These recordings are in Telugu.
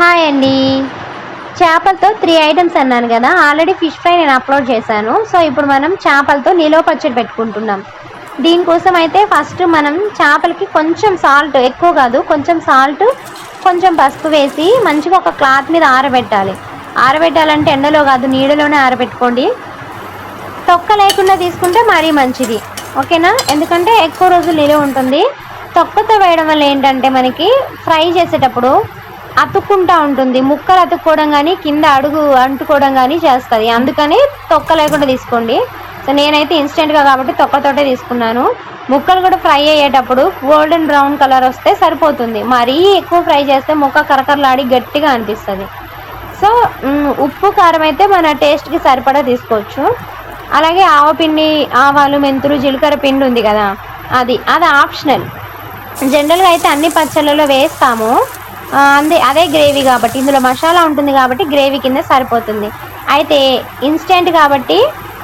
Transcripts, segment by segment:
హాయ్ అండి. చేపలతో త్రీ ఐటమ్స్ అన్నాను కదా ఆల్రెడీ ఫిష్ ఫ్రై నేను అప్లోడ్ చేశాను. సో ఇప్పుడు మనం చేపలతో నిలువ పచ్చడి పెట్టుకుంటున్నాం. దీనికోసం అయితే ఫస్ట్ మనం చేపలకి కొంచెం సాల్ట్ ఎక్కువ కాదు కొంచెం సాల్ట్ కొంచెం పసుపు వేసి మంచిగా ఒక క్లాత్ మీద ఆరబెట్టాలి. ఆరబెట్టాలంటే ఎండలో కాదు నీడలోనే ఆరబెట్టుకోండి. తొక్క లేకుండా తీసుకుంటే మరీ మంచిది. ఓకేనా? ఎందుకంటే ఎక్కువ రోజులు నిలువ ఉంటుంది. తొక్కతో వేయడం వల్ల ఏంటంటే మనకి ఫ్రై చేసేటప్పుడు అతుక్కుంటా ఉంటుంది. ముక్కలు అతుక్కోవడం కానీ కింద అడుగు అంటుకోవడం కానీ చేస్తుంది. అందుకని తొక్క లేకుండా తీసుకోండి. సో నేనైతే ఇన్స్టెంట్గా కాబట్టి తొక్కతోటే తీసుకున్నాను. ముక్కలు కూడా ఫ్రై అయ్యేటప్పుడు గోల్డెన్ బ్రౌన్ కలర్ వస్తే సరిపోతుంది. మరీ ఎక్కువ ఫ్రై చేస్తే ముక్క కరకరలాడి గట్టిగా అనిపిస్తుంది. సో ఉప్పు కారం అయితే మన టేస్ట్కి సరిపడా తీసుకోవచ్చు. అలాగే ఆవపిండి ఆవాలు మెంతులు జీలకర్ర పిండి ఉంది కదా అది అది ఆప్షనల్ జనరల్గా అయితే అన్ని పచ్చళ్ళలో వేస్తాము. అందే అదే గ్రేవీ కాబట్టి ఇందులో మసాలా ఉంటుంది కాబట్టి గ్రేవీ కింద సరిపోతుంది. అయితే ఇన్స్టెంట్ కాబట్టి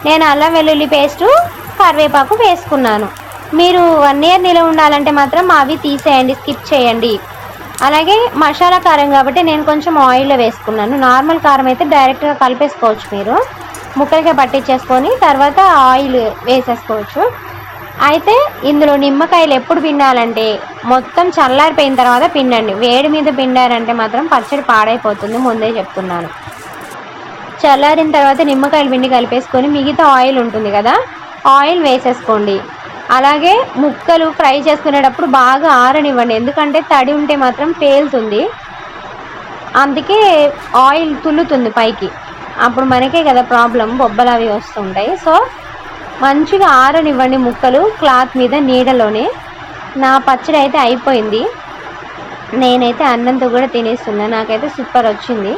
నేను అల్లం వెల్లుల్లి పేస్టు కరివేపాకు వేసుకున్నాను. మీరు వన్ ఇయర్ నిలవ ఉండాలంటే మాత్రం అవి తీసేయండి స్కిప్ చేయండి. అలాగే మసాలా కారం కాబట్టి నేను కొంచెం ఆయిల్లో వేసుకున్నాను. నార్మల్ కారం అయితే డైరెక్ట్గా కలిపేసుకోవచ్చు మీరు. ముక్కలకే పట్టించేసుకొని తర్వాత ఆయిల్ వేసేసుకోవచ్చు. అయితే ఇందులో నిమ్మకాయలు ఎప్పుడు పిండాలంటే మొత్తం చల్లారిపోయిన తర్వాత పిండండి. వేడి మీద పిండారంటే మాత్రం పచ్చడి పాడైపోతుంది ముందే చెప్తున్నాను. చల్లారిన తర్వాత నిమ్మకాయలు పిండి కలిపేసుకొని మిగతా ఆయిల్ ఉంటుంది కదా ఆయిల్ వేసేసుకోండి. అలాగే ముక్కలు ఫ్రై చేసుకునేటప్పుడు బాగా ఆరనివ్వండి. ఎందుకంటే తడి ఉంటే మాత్రం పేలుతుంది. అందుకే ఆయిల్ తుల్లుతుంది పైకి. అప్పుడు మనకే కదా ప్రాబ్లం బొబ్బలు అవి వస్తుంటాయి. సో మంచిగా ఆరనివ్వండి ముక్కలు క్లాత్ మీద నీడలోనే. నా పచ్చడి అయితే అయిపోయింది. నేనైతే అన్నంతో కూడా తినేస్తున్నా. నాకైతే సూపర్ వచ్చింది.